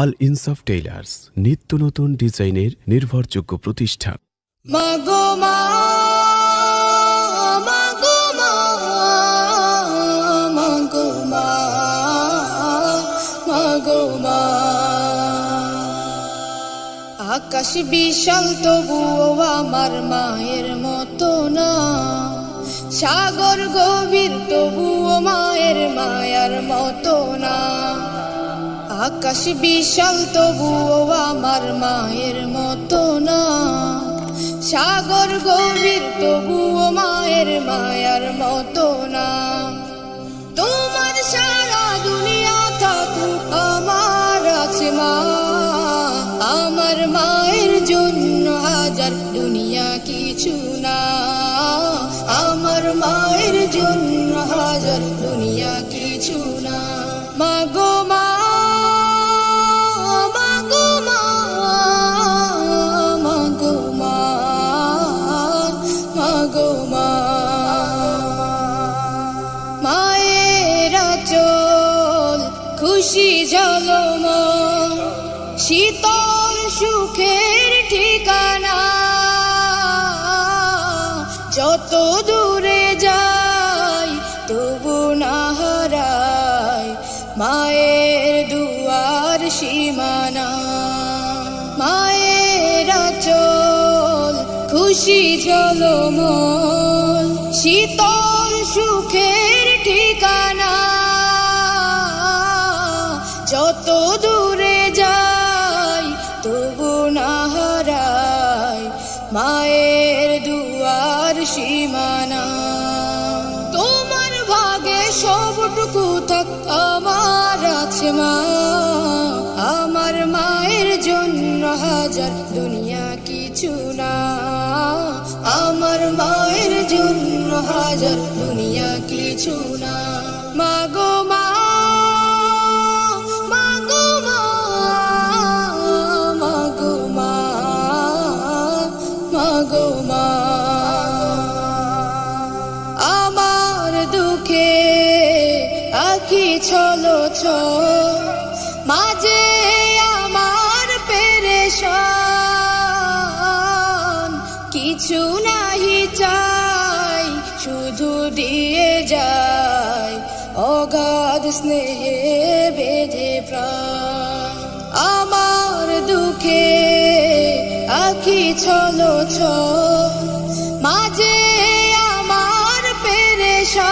আল ইনসাফ টেইলার্স, নিত্য নতুন ডিজাইনের নির্ভরযোগ্য প্রতিষ্ঠান। আকাশ বিশাল, তবুও আমার মায়ের মতো না। সাগর গভীর, তবুও মায়ের মায়ার মতো না। আকাশ বিশাল, তবুও আমার মায়ের মতো না। সাগর গভীর, তবুও মায়ের মায়ার মতো না। তোমার সারা দুনিয়া থাকুক আমার আছে মা। আমার মায়ের জন্য হাজার দুনিয়া কিছু না। আমার মায়ের জন্য হাজার দুনিয়া খুশি জলম, শীতল সুখের ঠিকানা। যত দূরে যাই, তবু না হারাই মায়ের দুয়ার সীমানা। মায়েরা চল খুশি ঝলমল শীতল সুখের ঠিকানা। যত দূরে যাই, তবু না হারাই মায়ের দুয়ার সীমানা। তোমার ভাগে সবটুকু থাক, আমার আছে মা। আমার মায়ের জন্য হাজার, দুনিয়া কিছু না। আমার মায়ের জন্য হাজার, দুনিয়া কিছু না। মাগো মাগো মা। আমার দুঃখে আখি ছলো ছ মাঝে আমার পেরেশান। কিছু নাহি চাই, শুধু দিয়ে যায় অগাধ স্নেহে বেঁধে প্রাণ। আমার দুঃখে আখি ছলো ছ মাঝে আমার পেরেশান।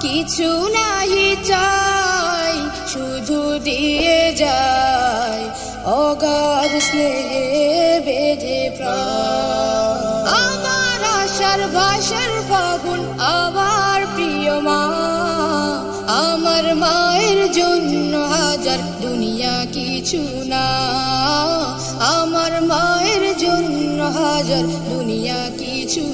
কিছু নাই চাই শুধু দিয়ে যায়। অগাধ আমার মায়ের জন্য হাজার দুনিয়া কিছু না। আমার মায়ের জন্য হাজার দুনিয়া কিছু